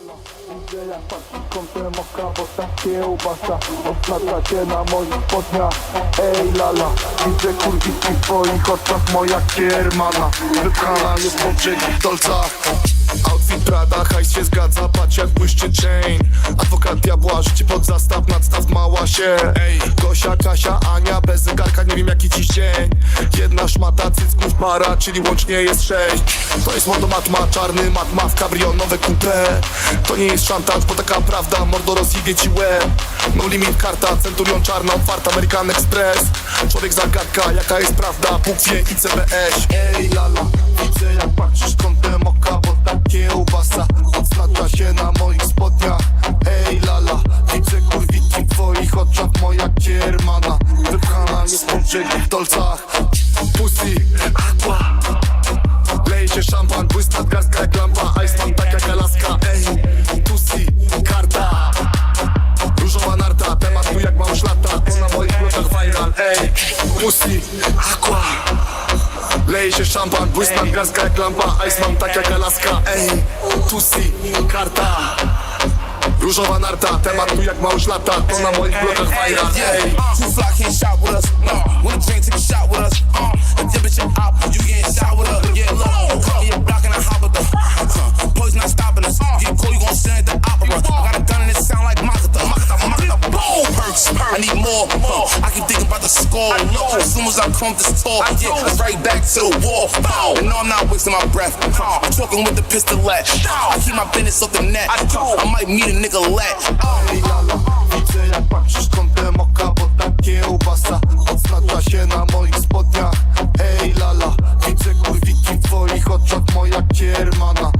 Widzę jak patrzysz kątem oka, bo ta kiełbasa Oznacza cię na moich lala, widzę kurwiski w twoich oczach Moja kiermana, wypchana jest po brzegich dolcach. Outfit Prada, hajs się zgadza, patrz jak błyszczy chain Adwokat diabła, życie pod zastaw, nadstaw mała się. Ej, Gosia, Kasia, Ania, bez zegarka, nie wiem jaki dziś dzień. Jedna szmata, cycków para, czyli łącznie jest sześć. To jest mordomatma, czarny matma w cabrio, nowe coupe To nie jest szantaż, bo taka prawda, mordo rozjebie ci łeb. No limit karta, centurion czarna, otwarta, American Express. Człowiek zagadka, jaka jest prawda, Bóg wie i CBS Ej lala, widzę jak patrzysz po brzegich dolcach. Pussy, aqua. Leje się szampan, błyska gwiazdka jak lampa Iceman tak jak Alaska, ej Pussy, karta. Różowa narta, temat tu jak masz lata To na moich blokach viral, ej Pussy, aqua. Leje się szampan, błyska gwiazdka jak lampa Iceman tak jak Alaska, ej Pussy, karta Różowa narta, temat tu jak masz lata To na moich blokach ej Too fly can't shot with us. No, drink, take a shot with us. Uh, I need more. more. I keep thinking about the score. No, as soon as I come this talk, I get right back to the wall. No, no, I'm not wasting my breath. No. I'm talking with the pistol at. No. I keep my business off the net. I, I might meet a nigga lat. Widzę jak patrzysz kątem oka, bo ta kiełbasa odznacza się na moich spodniach Ej lala, widzę kurwiki w twoich oczach, moja kiermana